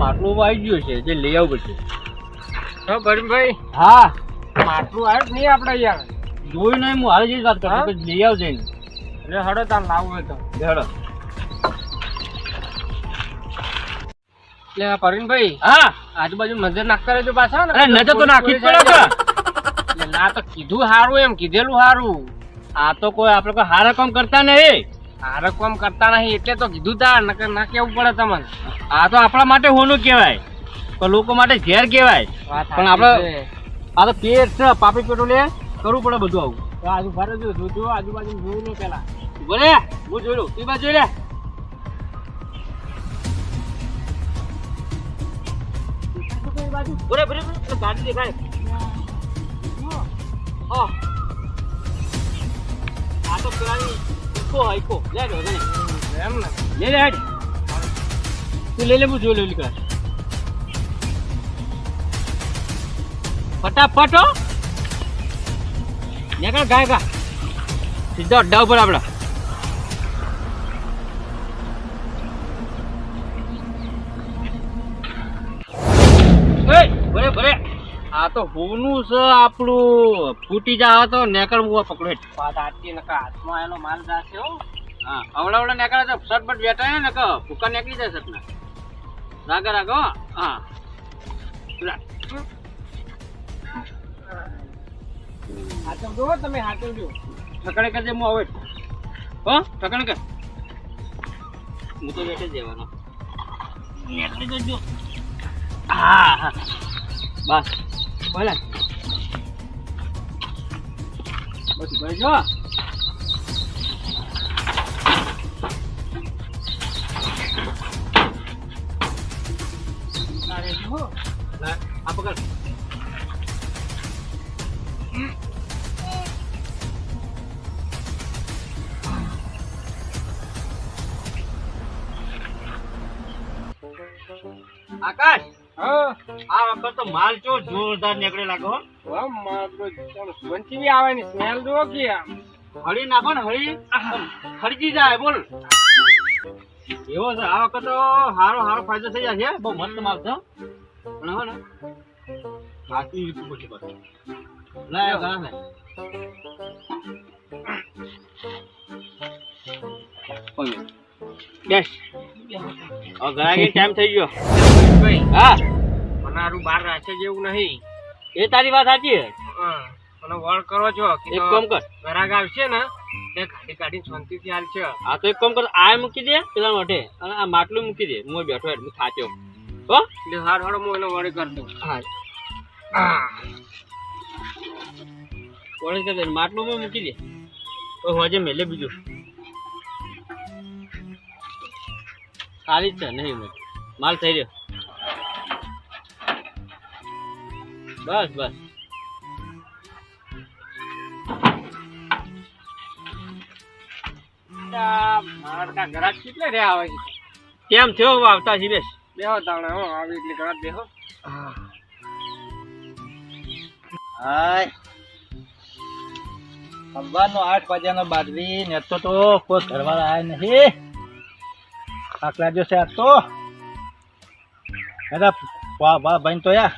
માટલું આવી ગયું છે જે લઈ આવવું પડશે હા ભરમભાઈ? હા. માટલું આવ્યું નહીં આપણે યાર. જોયું નહીં હું હાલ જ વાત કરું લઈ આવજે એટલે હડો તાર લાવવું હોય તો. હડો. એટલે પરવીનભાઈ હા. આજુબાજુ નજર નાખતા રહેજો પાછા અરે નજર તો નાખી જ પડે ના તો કીધું સારું એમ કીધેલું હારું. આ તો કોઈ આપણે કોઈ હારા કામ કરતા નહીં. હારે કોમ કરતા નહીં એટલે તો કીધું તા નકર ના કેવું પડે તમને. આ તો આપણા માટે હોનું કહેવાય. પણ લોકો માટે ઝેર કહેવાય. પણ આપણે-. આ તો પેટ છે પાપી પેટો લે કરવું પડે બધું આવું. આજુ ફરે જો જોજો આજુબાજુ જોયું નહીં પેલા. બોલે હું જોઈ લઉં. તું બાજુ લે બોલે બોલે બોલે ગાડી દેખાય. હા. આ તો પેલાની ઈકો આઈકો ઈકો લે તને એમ ને? લે લે હેડ. તું લે લે હું જોઈ લઉં લીકડા ફટાફટ હો. નીકળ ગાય ગા સીધો અડ્ડા ઉપર આપડા. તો હોનું છે આપણું ફૂટી જાય તો નેકળ હું પકડો. વાત સાચી નકર હાથમાં એનો માલ જાશે હો. હા અવળા અવળા નીકળે તો શર્ટ બટ બેઠા ને નકો ભૂકા નીકળી જાય શર્ટ ના રાગે રાગો હા. હાથમ જોવો તમે હાથમ જો ઠકડે કરજે હું આવે હો ઠકણે કર. હું તો બેઠે જ જવાનો નીકળી જજો. હા હા. બસ. બોલે બસ ભરે જો આ પકડ. વખત તો માલ ચો જોરદાર નીકળે લાગો વંચી આવવાની સ્મેલ જો કે હળી નાખો ને હળી. ખરીદી જાય બોલ. એવો છે આ વખત તો હારો હારો ફાયદો થઈ જશે બહુ મસ્ત માલ છે. પણ હો ને હાથની રીત ઉપર પાછું. લાય ઘણા ને બેસ. ઘણા ટાઈમ થઈ ગયો. હા. મનારું બાર રાખે જેવું નહીં. એ તારી વાત સાચી છે. હા અને વળ કરો છો એક કામ કર. ઘરાક આવશે ને તે ગાડી કાઢીને શાંતિથી હાલશે આ તો એક કામ કર આ મૂકી દે પેલા માટે અને આ માટલું મૂકી દે. હું બેઠો એટલે હું થાચ્યો હો? એટલે હાર હાડો હું એને વળી કરી દઉં. હા. કોણે કરી દે માટલું મેં મૂકી દે. તો હોજે મેલે બીજું. સારી જ છે નહીં માલ થઈ રહ્યો. બસ બસ. મારા ઘરાક કેટલે રહ્યા આવે કેમ થયો આવતા શિરેશ બેહો તાણે હો આવી એટલે ઘરાક બેહો. હાય. સવારનો આઠ વાગ્યાનો બાદવી ને તો તો કોઈ ઘરવાળા આવ્યા નથી આકલા જો છે આજ તો. દાદા વાહ વાહ ભાઈ તો યા.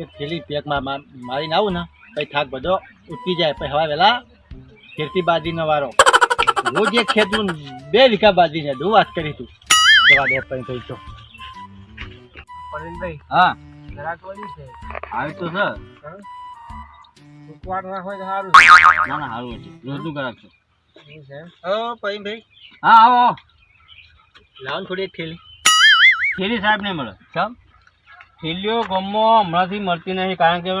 એક થેલી પેકમાં મારીને આવું ને પછી થાક બધો ઉતરી જાય પછી હવા વેલા ફેરતી બાજરીનો વારો. રોજ એક ખેતનું બે વીઘા બાજીને દુ વાત કરી તું. જવા દે પછી થઈ તો પરવીનભાઈ હા. ઘરાક વળી છે. આવી તો સર હા? ઉકવાટ તો સારું ના ના સારું રોજનું છે? ઓ ભાઈ હા આવો. લાવો થોડી થેલી. થેલી સાહેબ નહીં મળે. ચમ? થેલીઓ ગામમાં હમણાંથી મળતી નહીં કારણ કે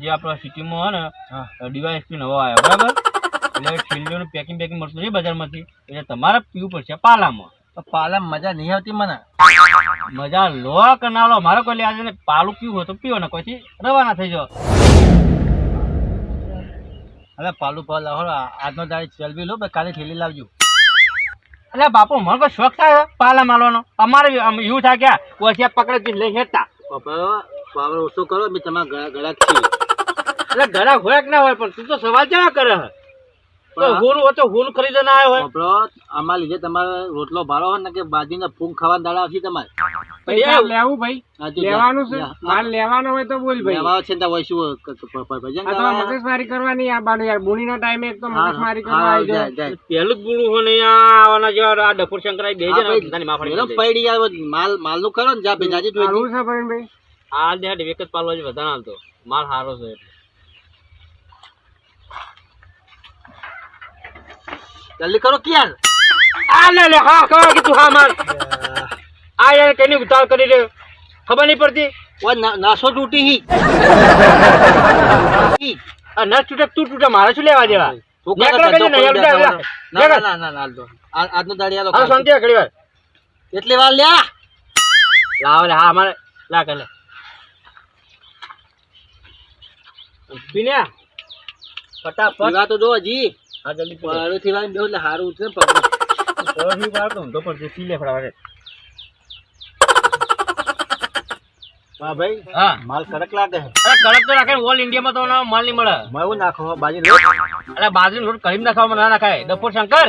જે આપણા સિટીમાં હોય ને ડીવાયએસપી નવો આવ્યો બરાબર? એટલે થેલીઓનું પેકિંગ પેકિંગ મળતું નથી બજારમાંથી. એટલે તમારે પીવું પડશે પાલામાં. તો પાલા મજા નહીં આવતી મને? મજા લો કે ના લો મારે કોઈ આજે પાલું પીવું હોય તો પીવો ને કોઈથી રવાના થઈ જાઓ. હવે પાલું પાલ આજનો દાડી ચલવી લો કાલે ઠેલી લાવજો. એટલે બાપુ મને કોઈ શોખ થાય પાલા માલવાનો અમારે એવું થાય કે ઓછિયા પકડે લઈ હેતા પાવર ઓછો કરો મેં તમારા ગળા ગળા એટલે ગળા હોય કે ના હોય પણ તું તો સવાલ કેવા કરે છે તો હું હોય તો હું ખરીદો ના આવ્યો હોય. આપણો આમાં લીધે તમારે રોટલો ભાડો હોય ને કે બાજરીના ફૂંક ખાવા દાડા આવશે તમારે. લેવું ભાઈ. લેવાનું છે. માલ લેવાનો હોય તો બોલ ભાઈ. લેવા છે તો હોય શું ભજન? મગજમારી કરવાની આ બાનું યાર. બોણીના ટાઈમે એક તો મગજમારી કરવા આવી જાય. પહેલું જ ગુણું હોય ને આવવાના જેવા આ ડફોર શંકરાઈ બે જણ માફાડી. પડી આવે માલ માલનું કરો ને જા ભેજાજી તું છે ભાઈ આ દેહાડ એક જ વધારે હાલતો. માલ સારો છે. જલ્દી કરો ક્યાં આ લે લે હા કવા કીધું હા માર. આ યાર કેની ઉતાર કરી રહ્યો? ખબર નહીં પડતી? ઓ ના- નાસો તૂટી હી. આ નસ તૂટે તું તૂટે મારે શું લેવા દેવા. ના, ના, ના, ના, દો. ઘડી વાર. એટલી વાર લ્યા? લાવ હા મારે લા કર ફટાફટ. તો દો હજી. હા જલ્દી પી પાડોથી વાળીને બેહો એટલે હારું છે તો હા ભાઈ હા. માલ કડક લાગે છે. અરે કડક તો રાખે ઓલ ઇન્ડિયામાં તો માલ નહીં મળે. મેં એવું નાખો બાજરી અરે બાજરી રોડ કરી નાખવામાં ના નાખાય. ડફોર શંકર.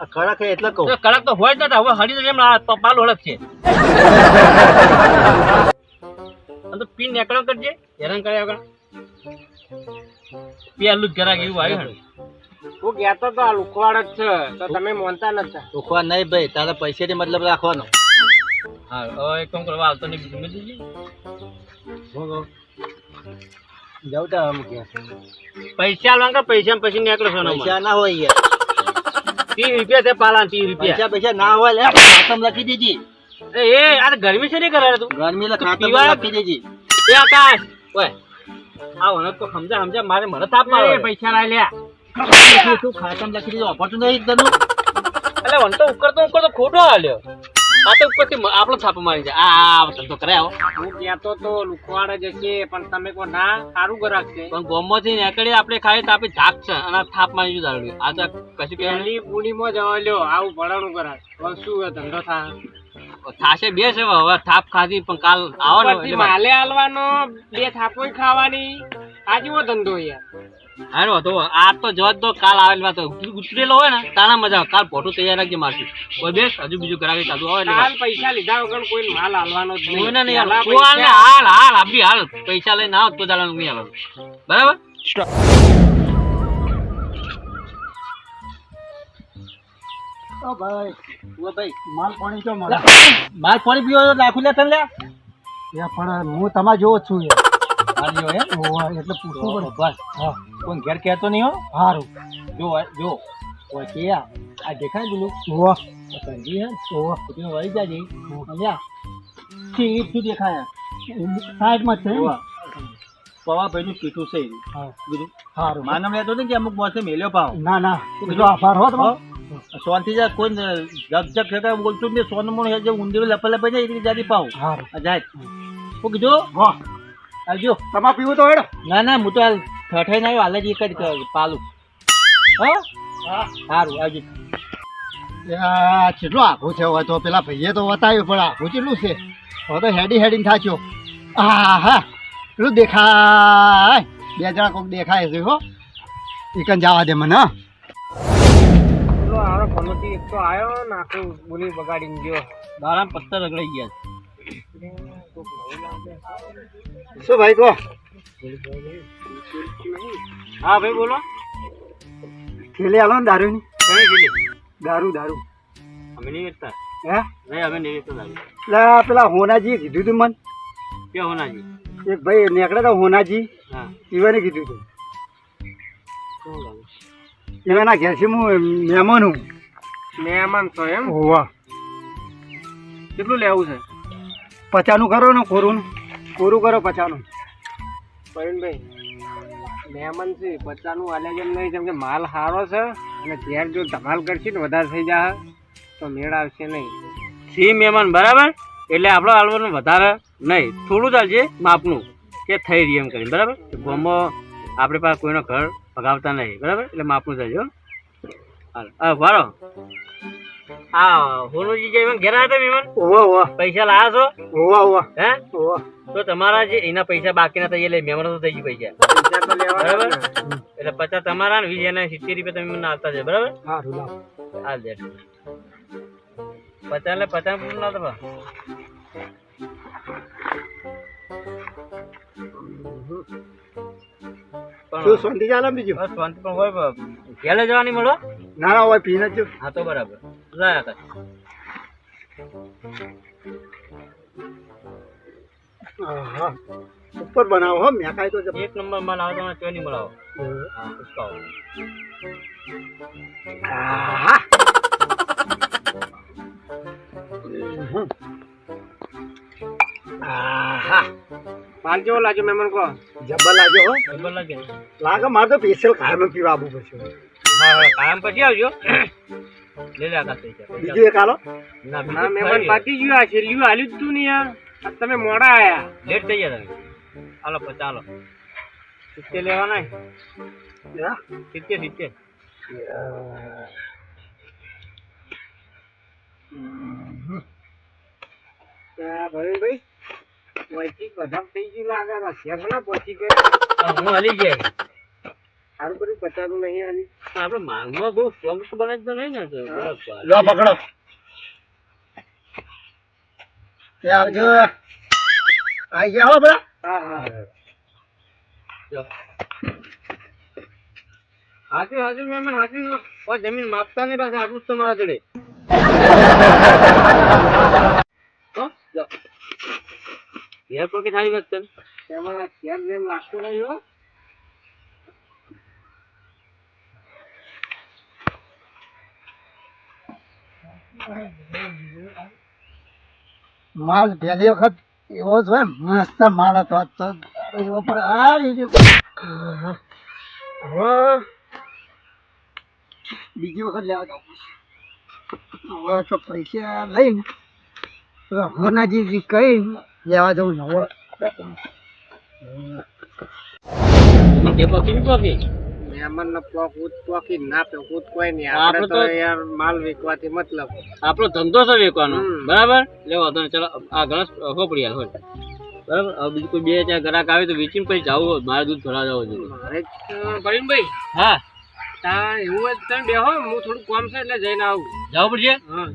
આ કડક એટલે કહું. કડક તો હોય જ નતા હવે હળી તો જેમ પાલ ઓળખ છે. તો પીન નેકળો કરજે હેરાન કર્યા વગર. પેલું જ ઘરાક એવું આવ્યું હે. હું કહેતો તો આ લુખવાડ જ છે તો તમે માનતા નતા રોકવા નહીં ભાઈ તારા પૈસાથી મતલબ રાખવાનો. હા હવે એક કામ કરવા આવતો નહીં બીજું મેં દીધી. જાઉં તો અમુક યાર. પૈસા કે પૈસા પછી નીકળો છો પૈસા ના હોય યાર. ત્રીસ રૂપિયા છે પાલા ત્રીસ રૂપિયા. પૈસા પૈસા ના હોય લે ખાતમ લખી દીધી એ એ આ ગરમી છે ને કરે તું? ગરમી લે ખાતમ લખી દીધી એ આકાશ. ઓય આ વણક તો સમજા સમજા મારે મને તાપ મારે પૈસા લાઈ લ્યા તું ખાતમ લખી દીધું અપાતું નહીં તને એટલે વણ તો ઉકળતો ઉકળતો ખોટો હાલ્યો. આ તો ઉપરથી આપણો થાપ મારી જાય. આ આ ધંધો કરે હું. કહેતો તો લુખવાડ જ પણ તમે ના સારું ગ્રાહક છે. પણ ગોમમાંથી નીકળી આપણે છે અને થાપ મારી જુ દારૂ આ તો કશું પહેલી પૂનીમાં જવા લ્યો આવું ગ્રાહક હવે શું ધંધો થાય? થાશે બે છે હવે થાપ ખાધી પણ કાલ આવો ને માલે હાલવાનો બે થાપોય ખાવાની. આજે જેવો ધંધો યાર? હારો તો આ તો જવા જ દો કાલ આવેલ વાત. ઉતરેલો હોય ને તાણા મજા આવે. કાલ ફોટો તૈયાર રાખજે મારથી. કોઈ બેસ હજુ બીજું કરાવી ચાલુ આવે એટલે હાલ પૈસા લીધા વગર કોઈ માલ હાલવાનો જ નહીં. નહીં પહેલા હાલ. તું હાલ ને હાલ હાલ આપી હાલ. પૈસા લઈને આવ તો ચાલવાનું નહીં હાલવાનું. બરાબર? ઓ ભાઈ. માલ પાણી તો મળે? માલ પાણી પીવો તો નાખું લે તને લે પણ હું તમારે જોવો જ છું યાર જો એટલે પૂછવું પણ બસ હા. કોઈ ઘેર કહેતો નહીં હો? સારું જો જો. કોઈ કે આ દેખાય પેલું? ઓહ સંજી હે ઓહ તું વળી જાજે કે એ શું દેખાય? સાઈડમાં છે પવા ભાઈનું પીઠું છે બીજું? સારું માનમ લેતો ને કે અમુક મોસે મેલ્યો પાવ ના ના. બીજો આભાર હો તમારો. સોનથી જા કોઈ જગ જગ ખેતા બોલતું ને સોનું મોણ જે ઊંધીરું લપે લપે જાય એની જાતી પાવ. આ જાય. હું આવજો તમા પીવું તો હેડો. ના ના હું તો હાલ ઠઠે ના આવ્યો હાલ જ એક જ પાલું. હા? સારું આવજો. કેટલો આખું છે હવે તો. પેલા ભાઈએ તો બતાવ્યું પણ આખું કેટલું છે? હવે તો હેડી હેડીને થાચ્યો. હા હા પેલું દેખાય. બે જણા કોઈક દેખાય છે હો. એકન જવા દે મને હા. પેલો હારો ભમરથી એક તો આવ્યો ને આખું બોલી બગાડીને ગયો. દાડા પત્તર રગડાઈ ગયા શું ભાઈ કહો? હા ભાઈ બોલો. થેલી આલો ને દારૂની? કઈ ગયેલી દારૂ દારૂ. અમે નહીં વેચતા. હે? નહીં અમે નહીં વેચતા દારૂ. એટલે પેલા હોનાજી કીધું તું મને. કે હોનાજી? એક ભાઈ નીકળ્યા હતા હોનાજી. હા. ઈવાને કીધું તું. લાગે? એવાના ઘેરથી હું મહેમાન હું. મહેમાન તો એમ? હોવા. કેટલું લેવું છે? પચાનું કરો ને કોરું કોરું કરો પચાનું? પ્રવીણભાઈ મહેમાન છે પચાનું હાલે જેમ નહીં જેમ કે માલ સારો છે અને ઘેર જો ધમાલ કરશે ને વધારે થઈ જાય તો મેળ આવશે નહીં. સી મહેમાન બરાબર? એટલે આપણો આલવાનું વધારે નહીં. થોડું જ હાલજે માપનું કે થઈ રહી એમ કરીને બરાબર? ગોમો આપણે પાસે કોઈનો ઘર ભગાવતા નહીં બરાબર? એટલે માપનું થાય હાલજો હા વારો. તમારા જે એના પૈસા બાકીના થઈ એટલે તો થઈ ગયું પૈસા. બરાબર? એટલે પચાસ તમારા ને વીસ એના સિત્તેર રૂપિયા તમે મને છે બરાબર? પચાસ એટલે પચાસ પૂરું ના તમે ચાલે બીજું? શાંતિ પણ હોય ઘેલે જવાની મળો. ના હોય પીને જ. હા તો બરાબર. લાયા તા હા ઉપર બનાવો હો મેં કાંઈ તો એક નંબર બનાવો તમે ચો નહીં બનાવો. આહા. માલ જેવો લાગ્યો મેમન કહો જબર લાગ્યો હો. જબર લાગે. ને? લાગે મારે તો સ્પેશિયલ કાયમ પીવા આવવું પડશે હા હા કાયમ પછી આવજો. બીજું એક હાલો. ના મહેમાન ખાઈ ગયું આ છેલ્લું. હાલ્યું જ તું ને યાર. તમે મોડા આયા. લેટ થઈ ગયા તમે. હાલો પછી ચાલો. સિત્તેર લેવાના હા? સિત્તેર સિત્તેર. આ ભરતભાઈ બધા થઈ ગયું લાગે આ શેઠ પહોંચી ગયા હું હલી જાય સારું કર્યું પચાસનું નહીં હાલી. આપણે માંગમાં બહુ સ્ટ્રોંગ તો બને તો નહીં ને. લો પકડો. આવજો. આઈ ગયા હો જમીન માપતા નહીં પાછા આટલું જ તો મારા જોડે? ઘેર પર કે થાળી વાત કર. તેમાં શેઠ જેમ લાગતું નહીં હો. માલ પહેલી વખત એવો જ હોય મસ્ત માલ હતો પણ આ બીજી વખત લેવા જાઉં હવે તો પૈસા લઈને હોનાજી કઈ લેવા જવું નવો પકી? બી પકી મહેમાન નો પોક પોકી ના પોક કોઈ નહીં. આપણે તો યાર માલ વેચવાથી મતલબ. આપણો ધંધો છે વેચવાનો. બરાબર? લેવો તો ચલો આ ગણસ હોપડી હાલ હોય બરાબર? હવે બીજું કોઈ બે ચાર ગ્રાહક આવે તો વેચીને પછી જવું હોય. મારે દૂધ ભરા જવું જોઈએ મારે ભાઈ હા. તા એવું જ તમે બેહો હું થોડું કામ છે એટલે જઈને આવું. જવું પડશે? હા.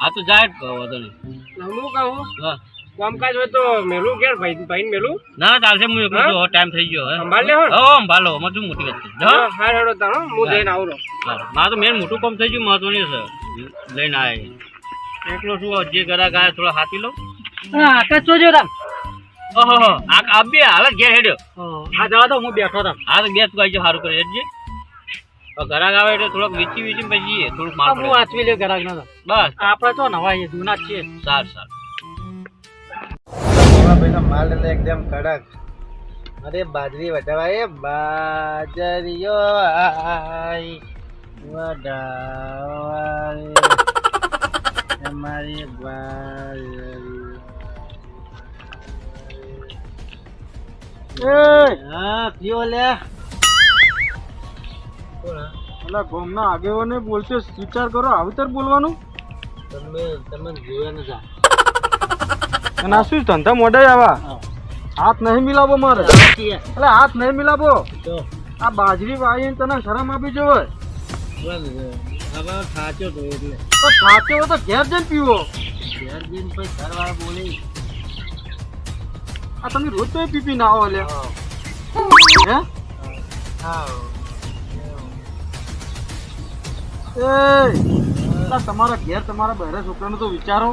હા તો જાય વાંધો નહીં. હું કહું? હા. કામકાજ હોય તો મેલું કે ભાઈ ભાઈ મેલું. ના ચાલશે હું એકલો જો ટાઈમ થઈ ગયો હે. સંભાળ લે હો. સંભાળો મજુ મોટી વાત છે? હા? હા હેડો તાણો હું જઈને આવું રહું. તો મેન મોટું કામ થઈ ગયું મહત્વની છે. લઈને આવે એકલો શું જે ગ્રાહક ગાય થોડો હાથી લઉં. આકાશ જોજો રામ ઓહો હો આ આ બે હાલ ઘેર હેડ્યો. હા. જવા દો હું બેઠો રામ હા તો બેસ ગાય જો સારું કરે હેડજે. ગરાગ આવે એટલે થોડોક વીચી વીચી પછી થોડુંક માલ હું વાંચવી લે ગરાગ ના બસ. આપણે તો નવા જૂના છીએ. સારું સારું. ભાઈ માલ એટલે એકદમ કડક. અરે બાજરી વધાવા એ બાજરીઓ આઈ. વડાવા રે. તમારી બાજરી હા પીઓ લે. ઓલા ગોમના આગેવાને બોલશે. વિચાર કરો આવતર બોલવાનું? તમે તમે જોયા નથી અને આ શું ધંધા મોઢે આવા? હાથ નહીં મિલાવો મારે. એટલે હાથ નહીં મિલાવો. આ બાજરી વાળીને તને શરમ આપી જોવે? તો એટલે. તો તો ઘેર જઈને પીવો. ઘેર જઈને પછી ઘરવાળા બોલે. આ તમે રોજ તો ના આવો લે હે. હા? તમારા ઘેર તમારા બહેરા છોકરાનો તો વિચારો.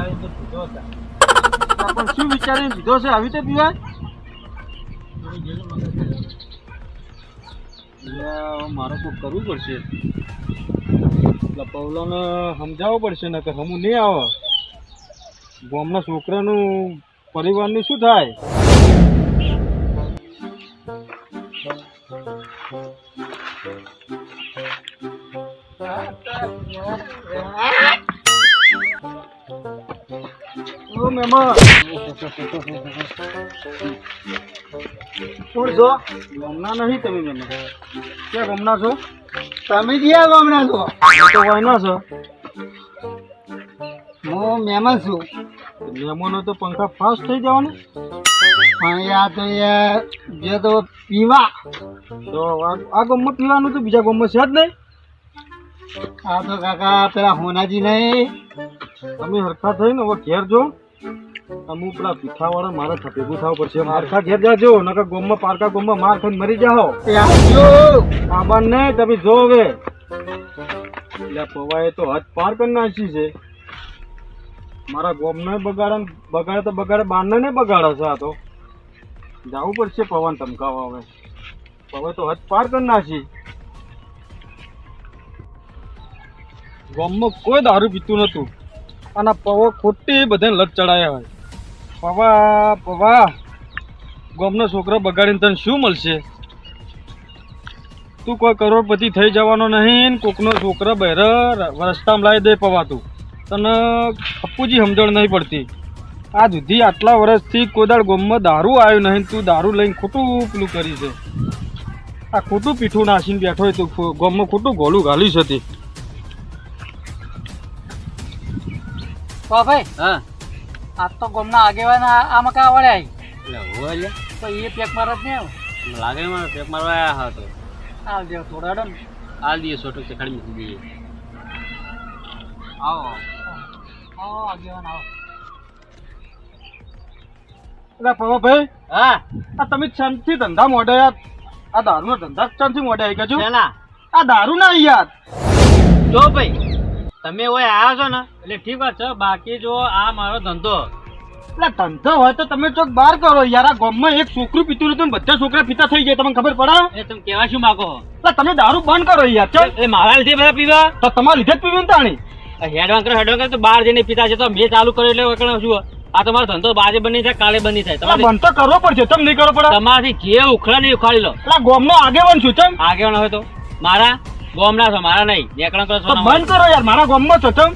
વિચારીને તો પીધો હતા પણ શું વિચારીને દીધો છે? આવી રીતે પીવાય મારે કોઈ કરવું પડશે. એટલે પૌલાને સમજાવવું પડશે ને કે હમું નહીં આવે. ગામના છોકરાનું પરિવારનું શું થાય? મહેમાન કોણ છો? ગમના નહીં તમે મહેમાન ક્યાં ગમના છો? તમે જ્યાં ગામના છો. તો વાયના છો. હું મહેમાન છું. મહેમાનો તો પંખા ફાસ્ટ થઈ જવાનું. પણ યાર તો યાર, જે તો પીવા. તો આ ગામમાં પીવાનું તો બીજા ગમમાં છે જ નહીં. આ તો કાકા, પેલા હોનાજી નહીં. તમે હરખા થઈને હવે ઘેર જો. અમુક પેલા પીઠાવાળા મારે ભેગું થવું પડશે. મારખા ઘેર જાજો નકર ગોમમાં પારકા ગોમમાં માર ખાઈને મરી જાઓ. આબાન ને તમે જો હવે. એટલે પવાએ તો હદ પાર કરી નાખી છે. મારા ગોમને બગાડે ને બગાડે તો બગાડે બારને ને બગાડે છે આ તો. જવું પડશે પવન ધમકાવા હવે. હવે તો હદ પાર કરી નાખી. ગોમમાં કોઈ દારૂ પીતું નતું અને પવો ખોટી બધાને લત ચડાયા હોય. પવા પવા. ગામનો છોકરો બગાડીને તને શું મળશે? તું કોઈ કરોડપતિ થઈ જવાનો નહીં ને કોકનો છોકરો બહેર રસ્તામાં લાવી દે પવાતું તને ખપ્પુજી સમજણ નહીં પડતી. આ સુધી આટલા વર્ષથી કોદાળ ગોમમાં દારૂ આવ્યું નહીં તું દારૂ લઈને ખોટું પેલું કરી છે. આ ખોટું પીઠું નાસીને બેઠો હોય તું ગોમમાં ખોટું ગોળું ઘાલ્યું છે તે. ભાઈ હા. આજ તો ગોમના આગેવાન આ- આમાં કા વળ્યા એટલે હોય લે તો એ પેક મારે જ નહીં લાગે મને પેક મારવા આયા હા તો. આવ દેવ થોડા હેડો ને. હાલ દઈએ સોટું તે ખડી મૂકી દઈએ આવો આવો. આગેવાન આવો. એટલે પવાભાઈ હા? આ તમે શાંતિ ધંધા મોઢે યાર. આ દારૂનો ધંધા શાંતિ મોઢે આવી ગયો શેના? આ દારૂ ના યાર. જો ભાઈ તમે ઓય આવ્યા છો ને? એટલે ઠીક વાત છે બાકી જો આ મારો ધંધો. એટલે ધંધો હોય તો તમે ચોક બાર કરો યાર આ ગામમાં એક છોકરું પીતું નતું બધા છોકરા પીતા થઈ ગયા તમને ખબર પડે? એ તમે કેવા શું માગો? એટલે તમે દારૂ બંધ કરો યાર ચલ એ મારા લીધે બધા પીવા? તો તમારા લીધે જ પીવું તાણી. હેડવાન કરો હેડવાન કરો તો બહાર જઈને પીતા છે તો મેં ચાલુ કર્યો એટલે વગર શું? આ તમારો ધંધો બાજે બની થાય કાલે બની થાય તમારે બંધ તો કરવો પડશે ચમ નહીં કરવો પડે? તમારાથી જે ઉખડા નહીં ઉખાડી લો. એટલે ગામનો આગેવાન છું ચમ. આગેવાન હોય તો? મારા? ગોમના છો મારા નહીં. નેકળા કરો છો બંધ કરો યાર મારા ગામમાં છો તમ.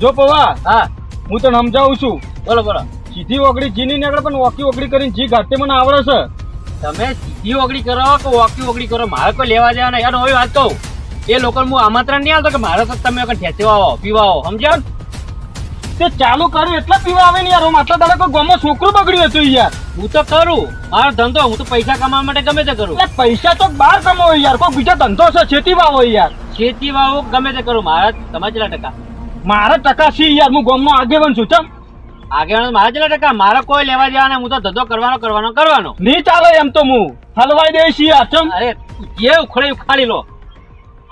જો પવા હા હું તને સમજાવું છું. બોલો બોલો. સીધી ઓગળી જીની નીકળે પણ ઓકી ઓગળી કરીને જી ઘાટે મને આવડે છે. તમે સીધી ઓગળી કરો કે વોકી ઓગળી કરો? મારે કોઈ લેવા દેવા નહીં. યાર હવે વાત કહું. એ લોકો હું આમંત્રણ નહીં આવતો કે મારે તો તમે ઠેચવા આવો પીવા આવો. સમજ્યા? તે ચાલુ કર્યું એટલે પીવા આવે ને યાર. હું આટલા દાડા કોઈ ગામમાં છોકરું બગડ્યું હતું યાર. હું તો કરું. મારો ધંધો હું તો પૈસા કમાવા માટે ગમે તે કરું. એટલે પૈસા તો બહાર કમાવો યાર. કોઈ બીજો ધંધો છે ખેતી વાવો યાર. ખેતી વાવો ગમે તે કરું. મારા તમારા જેટલા ટકા. મારા ટકા સી યાર. હું ગામનો આગેવાન છું ચમ. આગળ મારા જેટલા ટકા? મારે કોઈ લેવા દેવા નહીં. હું તો ધંધો કરવાનો કરવાનો કરવાનો. નહીં ચાલે એમ તો હું. હલવાઈ દઈશ યાર ચમ. અરે જે ઉખડે ઉખાડી લો.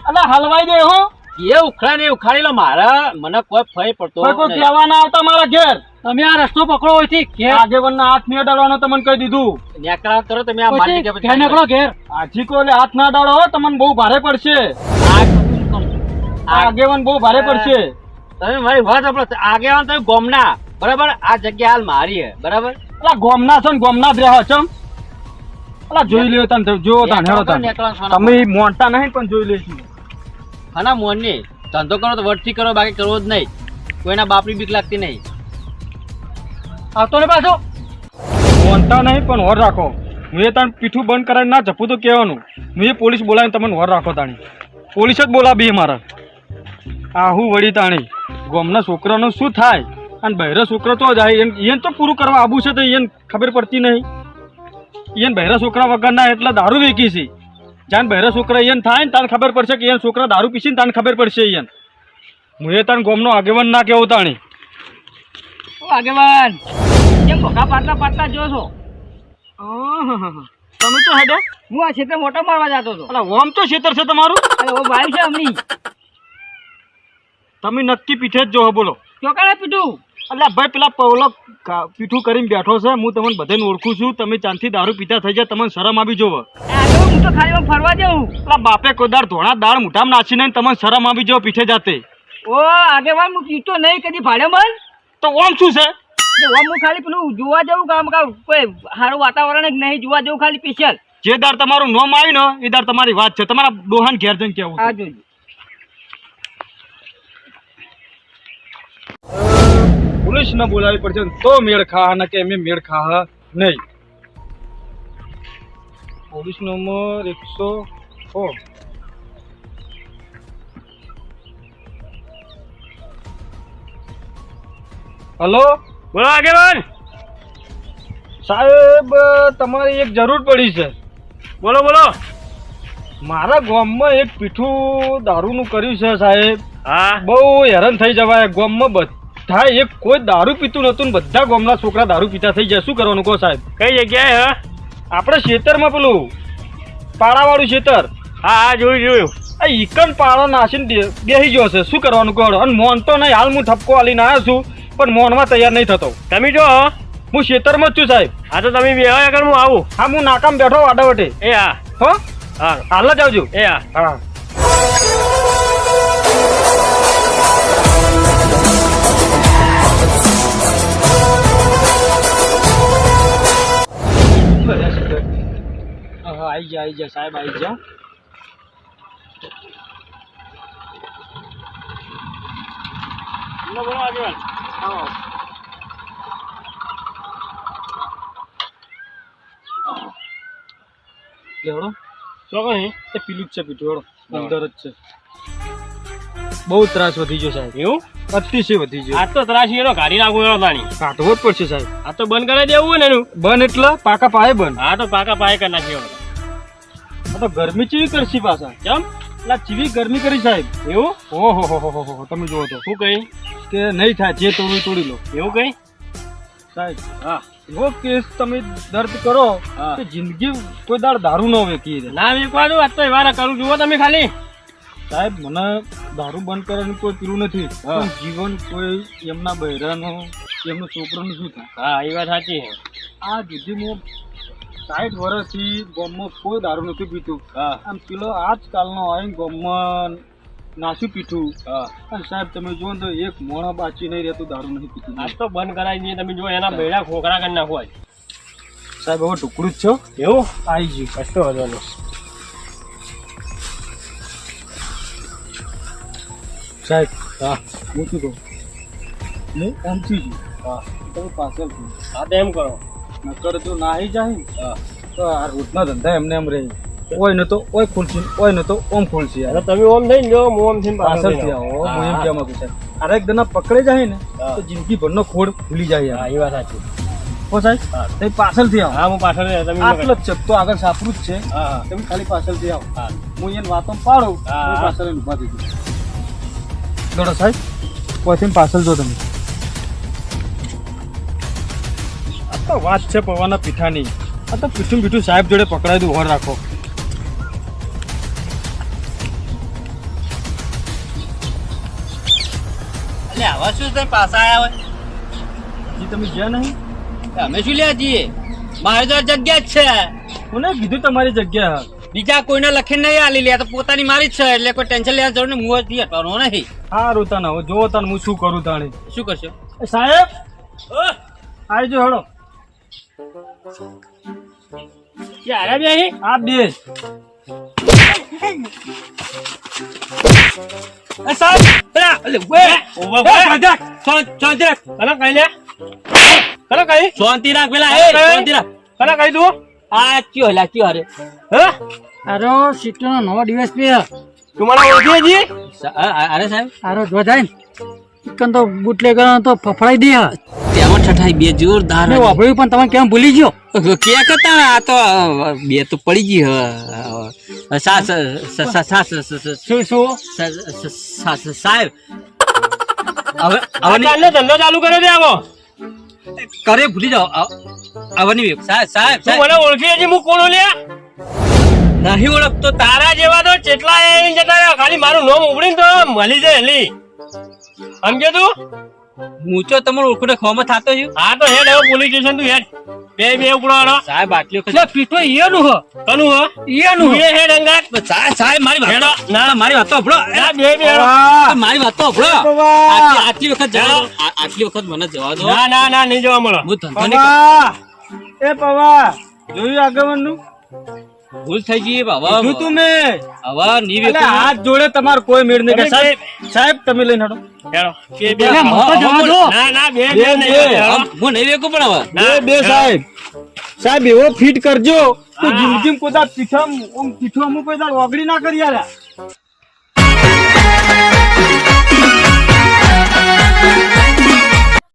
અલા હલવાઈ દે હો. જે ઉખડે ને ઉખાડી લો મારા મને કોઈ ફય પડતો કોઈ કહેવા ના આવતા મારા ઘેર. તમે આ રસ્તો પકડો હોયથી ઘેર આગેવાન ના હાથ નહીં અડાડવાનો તમને કહી દીધું. નેકળા કરો તમે આ મારી કે ઘેર નેકળો ઘેર. આજી કોલે હાથ ના અડાડો તમને બહુ ભારે પડશે. આગેવાન બહુ ભારે પડશે. તમે મારી વાત સાંભળો. આગેવાન તમે ગોમના. બરાબર? આ જગ્યા હાલ મારી હે. બરાબર? અલા ગોમના છો ને ગોમના જ રહ્યો છો. અલા જોઈ લ્યો તને જો તને તમે. મોટા નહીં પણ જોઈ લેશું ખાના મોહનને ધંધો કરો તો વટથી કરો બાકી કરવો જ નહીં. કોઈના બાપની બીક લાગતી નહીં. આવતો ને પાછો. મોનતા નહીં પણ હોર રાખો. હું એ તાણ પીઠું બંધ કરાવીને ના જપું તો કહેવાનું. હું એ પોલીસ બોલાવીને તમને હોર રાખો તાણી. પોલીસ જ બોલાવી મારા. આહુ વળી તાણી ગોમના છોકરાનું શું થાય? અને બહેરો છોકરો તો જાય એને એને તો પૂરું કરવા આવું છે તો એને ખબર પડતી નહીં. એને બહેરા છોકરા વગરના એટલા દારૂ વેકી છે. જાણ બહેરા છોકરા એને થાય ને તાને ખબર પડશે કે એને છોકરા દારૂ પીસીને તાને ખબર પડશે એને હું એ તાણ ગોમનો આગેવાન ના કેવું તાણી? આગેવાન કેમ ભોકા પાટલા પાટલા જો છો? તમે તો હેડે હું આ ક્ષેત્રે મોટો મારવા જતો હતો. અલા ઓમ તો ક્ષેત્ર છે તમારું? ઓ ભાઈ છે અમની. તમે નક્કી પીઠે જ જોહો બોલો. ચોકાને પીઠું અલ્યા ભાઈ પેલા પવલો પીઠું કરીને બેઠો છે હું તમને બધાને ઓળખું છું તમે ચાંદથી દારૂ પીતા થઈ જાય તમને શરમ આવી જોવો. હું તો ખાલી ફરવા જાઉં. પેલા બાપે કોદાર ધોણા દાળ મુઠામાં નાસી નહીં તમને શરમ આવી જાવ પીઠે જાતે. ઓ આગેવાન હું પીતો નહીં કદી ભાડે મન તો ઓમ શું છે? ઓમ હું ખાલી પેલું જોવા જવું કામ કામ કોઈ સારું વાતાવરણ જ નહીં જોવા જવું ખાલી સ્પેશિયલ જે દાળ તમારું નોમ આવ્યું ને એ દાળ તમારી વાત છે. તમારા ડોહાન ઘેર જઈને કેવું આ જોજો. પોલીસ ને બોલાવી પડશે તો મેળ ખા ને કે એમ મેળ ખા નહીં. પોલીસ નંબર એકસો છ. હલો? બોલો આગેવાન! સાહેબ તમારી એક જરૂર પડી છે. બોલો બોલો! મારા ગામમાં એક પીઠું દારૂનું કર્યું છે સાહેબ. હા? બહુ હેરાન થઈ જવાય ગામમાં બધા એક કોઈ દારૂ પીતું નતું બધા ગામના છોકરા દારૂ પીતા થઈ જાય. શું કરવાનું કહો સાહેબ? કઈ જગ્યાએ હ? આપણે ખેતરમાં પેલું પાડાવાળું ખેતર હા હા જોયું જોયું. આ ઈકન પાડો નાસીને બેસી ગયો છે. શું કરવાનું કહો? અને મોન તો નહીં. હાલ હું ઠપકો હાલીને આવ્યો છું પણ મોનમાં તૈયાર નહીં થતો. તમે જો. હો. હું ખેતરમાં જ છું સાહેબ. હા તો તમે બે આગળ હું આવું. હા હું નાકામ બેઠો વાડાવટે. એ હા. હો? હા. હાલ જ આવજો. એ હા. હા. આઈ જા આવી જા સાહેબ આવી જા. બોલો, એ પીલું જ છે પીઠું હેડો અંદર જ છે. બહુ ત્રાસ વધી ગયો સાહેબ. એવું? અતિશય વધી ગયો. આ તો ત્રાસ એનો કાઢી એનો તાણી. કાઢવો જ પડશે સાહેબ. આ તો બંધ કરાવી દેવું હોય ને એનું. બંધ એટલે પાકા પાયે બંધ. હા તો પાકા પાયે કરી નાખ્યો તો ગરમી ચીવી કરશી પાછા? કેમ? એટલે ચીવી ગરમી કરી સાહેબ. એવું? ઓહો હો હો હો હો તમે જુઓ તો. શું કહી? કે નહીં થાય જે તોડું તોડી લો. એવું કહી? સાહેબ હા. એવો કેસ તમે દર્દ કરો કે જિંદગી કોઈ દાડ દારૂ ન વેકી દે ના વેકવા દઉં આજ તો એવા કરું. જુઓ તમે ખાલી. સાહેબ મને દારૂ બંધ કરવાનું કોઈ પીલું નથી. પણ જીવન કોઈ એમના બહેરાનો એમનો છોકરાનું શું થાય હા એ વાત સાચી આ જુદી હું સાઠ વર્ષથી ગોમમાં કોઈ દારૂ નથી પીતું. આમ પેલો આજકાલનો આવીને ગોમમાં નાસી પીઠું. હા. અને સાહેબ તમે જો તો એક મોણ બાચી નહીં રહેતું દારૂ નથી પીતું. આજ તો બંધ કરાવી દઈએ તમે જો એના બેડા ખોખરા કરી નાખો સાહેબ હવે ટુકડું જ છો? એવું? આવી ગયું. કશો વાંધો સાહેબ હા. હું શું કહું? હું એમથી છું હા. તમે પાછળ છું. હા તો એમ કરો. નકર જો નાહી જાય તો આ રોજના ધંધા એમને એમ રહે. ઓય ન તો ઓય ખુલશે ઓય ન તો ઓમ ખુલશે અરે તમે ઓમ થઈને જો હું ઓમ થઈને પાછળ પાછળથી આવો હું એમ કહેવા માંગુ છું અરે એક દના પકડે જાય ને તો જિંદગી ભરનો ખોડ ભૂલી જાય હા એ વાત સાચી. હો સાહેબ. તમે પાછળથી આવો. હા હું પાછળ તમે આટલો જ છે તો આગળ સાપરું જ છે. હા તમે ખાલી પાછળથી આવો. હા. હું એને વાતો પાડું પાછળ ઊભા થઈ ગયો દોડો સાહેબ પછી પાછળ જો તમે. વાત છે પવાના પીઠાની. આ તો પીઠું પીઠું સાહેબ જોડે પકડાય દઉં હોર રાખો. એટલે આવા શું તમે પાછા આવ્યા જી તમે જ્યાં નહીં? અમે શું લ્યા જઈએ મારી તો જગ્યા જ છે. કોને કીધું તમારી જગ્યા બીજા કોઈને લખીને નહીં આલી લે તો પોતાની મારી જ છે એટલે કોઈ ટેન્શન લેવા જરૂર નહીં હું જ હટવાનો નહીં. સારું તને હવે જોવો તને હું શું કરું તાણે. શું કરશો? સાહેબ! આવી જો હેડો. ક્યારે બે આ બે સાહેબ પેલા શાંતિ રાખ પેલા શાંતિ રાખ. પેલા કહી દઉં આ કયો લા કયો અરે અરે સીટો નો નવો દિવસ પે. તમારા ઓળખે જી અરે સાહેબ? અરે જો જાય ચિકન તો બુટલેગર તો ફફડાઈ દે. સો બે જોરદાર વાપર્યું પણ તમે કેમ ભૂલી ગયો? કે કતા આ તો બે તો પડી ગઈ સાસ સાહેબ. ધંધો ચાલુ કર્યો છે આવો. ભૂલી જાઓ. અવની સાહેબ સાહેબ મને ઓળખી હજી કોણ લ્યા નહીં ઓળખતો તારા જેવા તો કેટલા જતા ખાલી મારું નામ ઉભડીને તો મળી જાય હલી સમજે તું? હું તો તમારો ઓળખો ખવામાં થતો છું. હા તો હેડ હવે પોલીસ સ્ટેશન તું હેડ. બે બે ઉપડો હાલો સાહેબ વખત એટલે પીઠો એનું હ. કનું હો? તું એ હેડ અંગાત સાહેબ સાહેબ મારી વાત હેડો. ના મારી વાત તો ઉપડો ના બે બે મારી વાત તો ઉપડો આટલી આટલી વખત જવા આટલી વખત મને જવા દો. ના ના ના નહીં જવા મળો. હું ધંધો નહીં એ પવા જોયું આગમન કરું. ભૂલ થઈ ગઈ બાબા. શું તું મેં. હવે ની એટલે હાથ જોડે તમાર કોઈ મેળ નહીં. તમે સાહેબ સાહેબ તમે લઈને હડો હેડો. કે બે ના ના બે બે, હું નહીં વેચું પણ હવે. બે બે સાહેબ. સાહેબ એવો ફિટ કરજો. તો જિંદગી કોઈ દાડ પીઠમ ઓમ પીઠું અમુક કોઈ દાડ ઓગળી ના કરી આલ્યા.